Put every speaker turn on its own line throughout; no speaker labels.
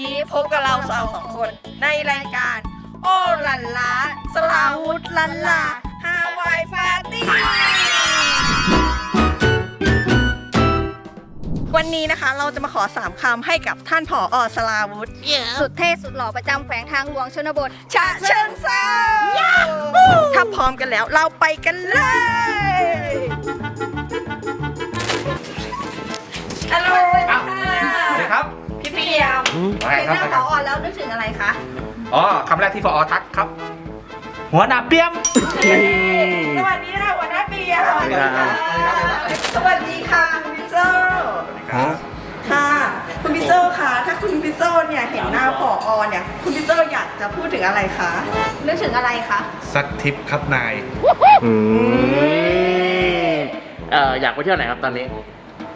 นี้พบกับเราสาวสองคนในรายการ โอลันลาสลาวุธลันลาฮาวายปาร์ตี้วันนี้นะคะเราจะมาขอสามคำให้กับท่านผออสลาวุธ
สุดเท่สุดหล่อประจำแขวงทางหลวงชนบท
ชาเชิงเซาถ้าพร้อมกันแล้วเราไปกันเลยฮัลโหล
สวัสดีครับ
พี่เปียม
ว่าไง
เห็น
ครับ
หน้าผอแล้วนึกถึงอะไรคะ
อ๋อคำแรกที่พอทักครับ หัวหน้าเปี้ยม
สวัสดีค่ะหัวหน้าเปียม
สวัสดีครับ
สวัสดีค่ะคุณพิโซค่ะ คุณพิโซค่ะถ้าคุณพิโซเนี่ยเห็นหน้าผอเนี่ย คุณพิโซอยากจะพูดถึงอะไรคะ
นึกถึงอะไรคะ
สักทิปครับนาย
อืมเอ่ออยากไปเที่ยวไหนครับตอนนี้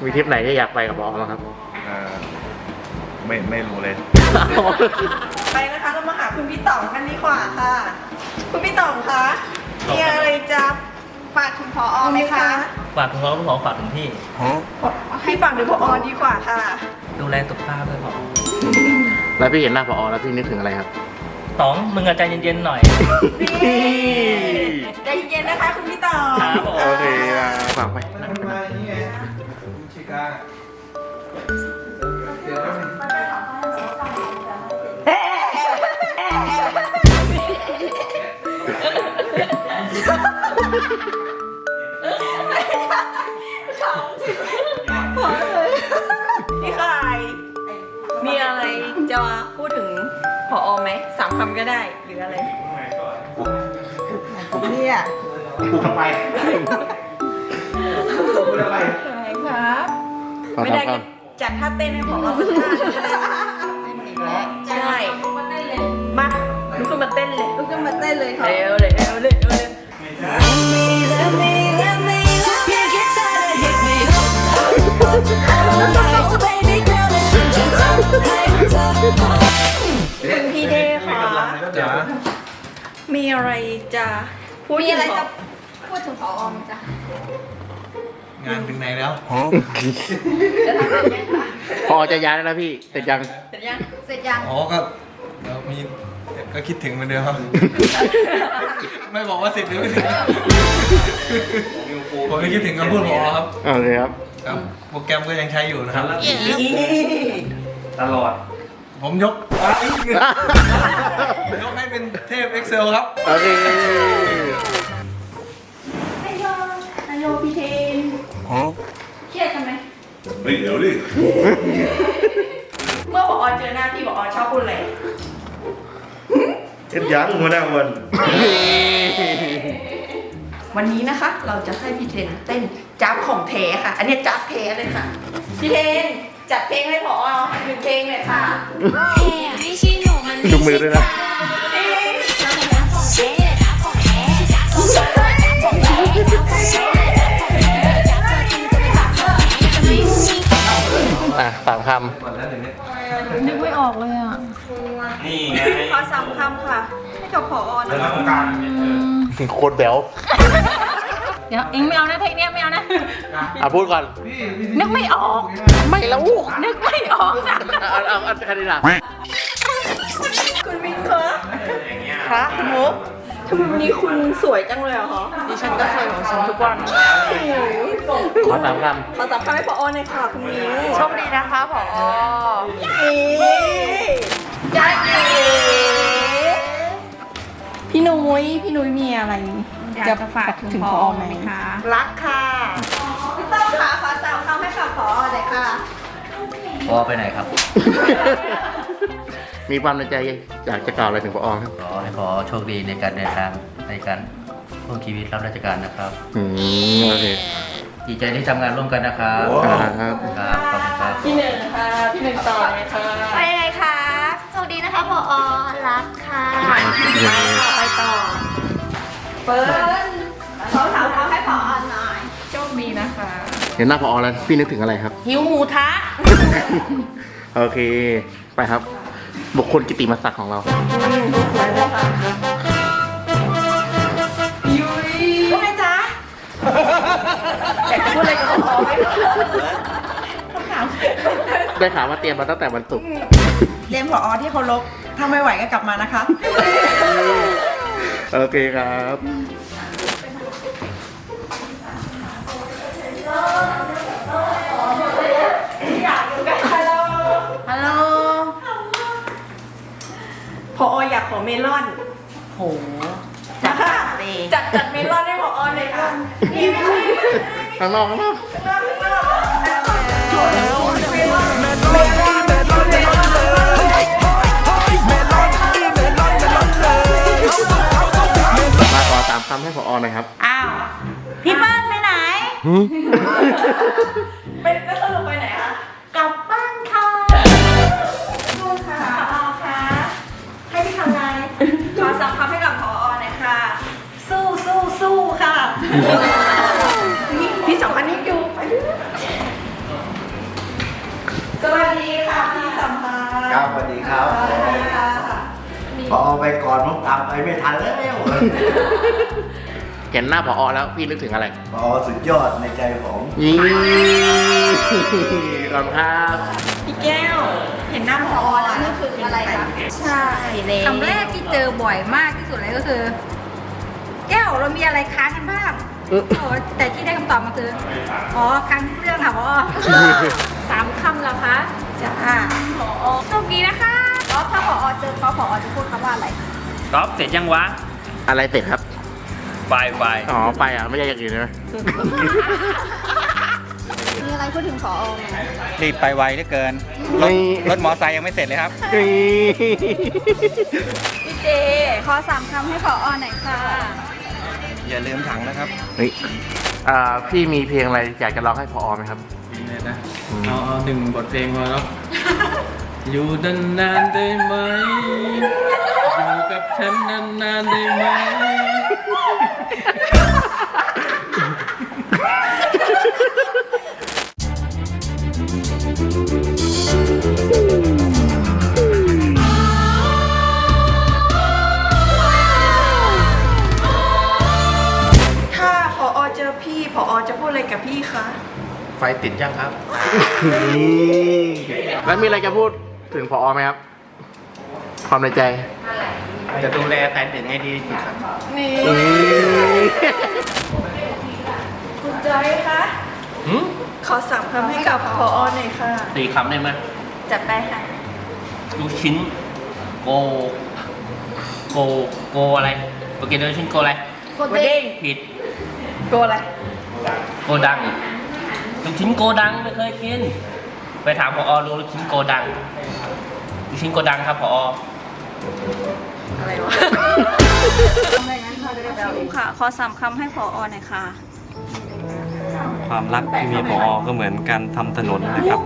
มีทริปไหนที่อยากไปกับหมอบ้างครับ
เอ่อ ไม่ไม่รู้เลย
ไปนะคะเรามาหาคุณพี่ต่องกันดีกว่าค่ะ คุณพี่ต่องคะมีอะไรจะฝากถึงพอไหมคะ
ฝากถึงน้องผู้ปกครองฝากถึงพี่
ให้ฝากถึงพอดีกว่าค่ะ
ดูแลสุขภาพด้วยพอ
แล้วพี่เห็นหน้าพอแล้วพี่นึกถึงอะไรครับ
ต๋องมึงอะใจเย็นๆหน่อย
ใจเย็นๆนะคะคุณพี่ต่อง
ครับผม
โอเคอะฝากไป
สามคำก็ได้หรืออะไรเนี่ย
ทำไม
อะไรครับ
ขอ
ไม่
ถา
ได้
มค
ก็จัดท่าเต้นให้ผมเราสักท่าหนึ่งก็ได้ใช่มาลุกขึ้นมาเต้นเลยลุกขึ้นมาเต้นเลยค่ะ เร็วเลย อะไรจะพูด
มีอะไร
ถึง
จะพูดถึงพอไหมจ๊ะ
งานถึงไหนแล้ว
จะทำเป็นไหมคะ
พอจะย้ายแล้วนะพี่แต่ยัง
เสร็จยัง
เสร็จยัง
อ๋อก็เดี๋ยวมีก็คิดถึงเหมือนเดิมครับ ไม่บอกว่าเสร็จหรือไม่เสร็จผมไม่คิดถึงคำพูดพอครับ
โอเคครับ
ครับ โปรแกรมก็ยังใช้อยู่นะครับ
ตลอด
ผมยกอะยกให้เป็นเทพ Excel ครับ
โอเค
นายโยนายโยพี่เทน
เครียดทำไม
เฮ้ยเดี๋ยวดิ
เมื่อบอกอเจอหน้าพี่บอกอชอบพูดอะไร
เอ็ดยันหัวหน้าวัน
วันนี้นะคะ เราจะให้พี่เทนเต้นจับของเทค่ะ อันนี้จับเทเลยค่ะ พี่เทน จัดเพลงให้พอหนึ่งเพลงเลยค่ะ
ยกมือด้วยนะอะสามค
นี่ไง
ขอสามคำค่ะ ให้กับพอนะ
แล้ว
คะ
การำ
โคตรแบว
เดี๋ยวเองไม่เอานะเทคเนี้ยไม่เอานะ
อะพูดก่อน
นึกไม่ออก
ไม่แล้ว
นึกไม่ออกนะ
เอาเอาเอาแค่นี้นะ
คุณมินคะคะคุณมุกทำไมวันนี้คุณสวยจังเลยอะคะ
ดิฉันก็สวยของฉันทุกวัน
ขอสามค
ขอสามคำให้พอหน่อยค่ะคุณมิว
โชคดีนะคะผอ
จ้าเอ๋พี่นุ้ยพี่นุ้ยมีอะไร จะฝากถึงพอไหมคะรักค่ะพี่ต้องค่ะขอสามคำให้กับพอหน่อยค่ะ
พอไปไหนครับำ
มีความในใจอยากจะกล่าวอะไรถึงพอครับ
ขอให้ขอโชคดีในการเดินทางในการร่วมชีวิตรับราชการนะครับ
อืมโอเค
ดีใจที่ทำงานร่วมกันนะครับ
ครับ
ครับขอบคุณครับ
พี่หนึ่งค่ะพี่หนึ่งต่อเลยค่ะ
ไปยังไงคะโชคดีนะคะพอรักค่ะ
ไปต่อไปต่อ เฟิร์นขอสามคำให้พอหน่อย
โชคดีนะคะ
เห็นหน้าพอแล้วพี่นึกถึงอะไรครับ
หิวหมูทะ
โอเค ไปครับ บุคคลกิติมศักดิ์ของเรา
ยุ้ยว่าไงจ๊ะอยากพูดอะไรกับพอไหม
ได้ข่าวว่าเตรียมมาตั้งแต่วันศุกร์
เรียนผอที่เคารพถ้าไม่ไหวก็กลับมานะคะ
โอเคครับ
ฮัลโหลพออยากขอเมลอน โหจัดจัดจัดเมลอนให้พอเลยค่ะนี่ไม่ใช่
ข้างนอกข้างนอกมาำให้พอหน่อยครับ
อ้าวพี่เปิ้ลไปไหน
เป็นแล้วสรุปไปไหนคะ
กลับบ้านค่ะ
สู้ค่ะพอค่ะให้พี่ทำไงขอสั่งคำให้กับพอหน่อยค่ะ สู้สู้สู้ค่ะพี่พี่สองอันนี้อยู่ไปสวัสดีค่ะพี่สัมภาษณ์
ครับสวัสดีครับ
สวัสดีค่ะ
พอไปก่อนผมตามไปไม่ทันแล้ว
เห็นหน้าพอแล้วพี่นึกถึงอะไร
พอสุดยอดในใจผม
ยี่ขอบคุณครับ
พี่แก้ว เห็นหน้าพอแล้วนึกถึงอะไรคะ
ใช่เลยคำแรกที่เจอบ่อยมากที่สุดเลยก็คือ แก้วเรามีอะไรค้างกันบ้าง
เออ
โอ้แต่ที่ได้คำตอบมาคือ อ๋อค้างทุกเรื่องค่ะพ่อสามคำเหรอคะ
จ้า
ผอโชคดีนะคะแล้วถ้าผอเจอเขาผอจะพูดคำว่าอะไร
ก๊อฟเสร็จยังวะ
อะไรเสร็จครับ
ไฟไฟ
อ๋อไปอะไม่ใช่อย่างอื่นใช่ไหม
มีอะไรพูดถึงผอไหม
รีบไปไวเหลือเกินรถรถมอไซค์ยังไม่เสร็จเลยครับ
นี่
พี่เจขอสามคำให้ผอหน่อยค่ะ
อย่าลืมถังนะครับ
เฮ้ยอ่าพี่มีเพลงอะไรอยากจะร้องให้พอไหมครับ
เนี่ยนะเอาเอาหนึ่งบทเพลงพอแล้ว อยู่นานๆได้ไหม อยู่กับฉันนานๆได้ไหม
ถ้าพอเจอพี่พอจะพูดอะไรกับพี่คะ
ไฟติดยังครับ
แล้วมีอะไรจะพูดถึงพอไหมครับ ความในใจ
จะดูแลแฟนถึงให้ดีที่สุดครับ
นี่คุณใจอยคะ
หืม
ขอสามคำให้กับพอหน่อยค่ะ
สี่คำได้ไหม
จัดไปค่ะ
ลูกชิ้นโก โก โกอะไรโอเคลูกชิ้นโกอะไร
โกเด้ง
ผิด
โกอะไร
โกดังลูกชิ้นโกดังไม่เคยกิน ไปถามพอดูลูกชิ้นโกดังลูกชิ้นโกดังครับพอ
อะไรวะ
ค่ะ ขอสามคำให้ผอหน่อยค่ะ
ความรักที่มีพอก็เหมือนการทำถนนนะครับ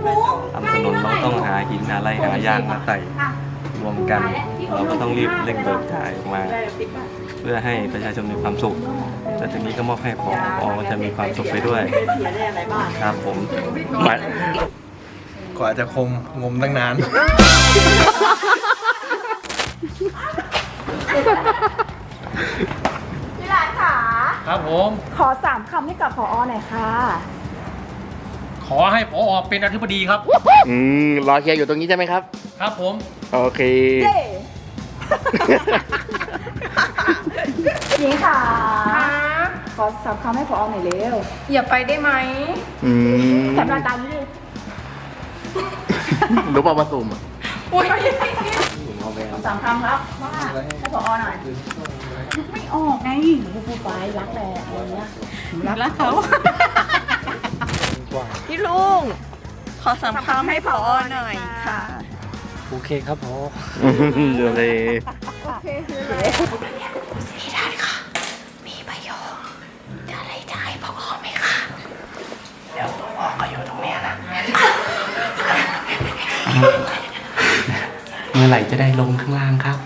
ทำถนนเราต้องหาหินหาอะไรหายางมาใส่รวมกัน เราก็ต้องรีบเร่งเบิกจ่ายออกมา เพื่อให้ประชาชนมีความสุขและทีนี้ก็มอบให้พอพอก็จะมีความสุขไปด้วยครับผม
กว่าจะคมงมตั้งนาน
พี่หลานค่ะ
ครับผม
ขอสามคำให้กับผอหน่อยค่ะ
ขอให้พอเป็นอธิบดีครับ
อืมรอเชียร์อยู่ตรงนี้ใช่ไหมครับ
ครับผม
โอเค
หญิงค่ะ ขอสามคำให้ผอหน่อยเร็ว
อย่าไปได้ไหม
อืม
แถมราตานี้ดิ
รู้ป่าวว่าสุ่มอะ
อุ้ย
สามคำครับว่าให้ผอหน่อย ไม่ออกไงพูดพูดไปรักแหละอะไรเงี้ยรักเขา
พี่ลุงขอสามคำให้พอหน่อยค่ะ
โอเคครับพอ
โอเค
เมื่อไหร่จะได้ลงข้างล่างครับ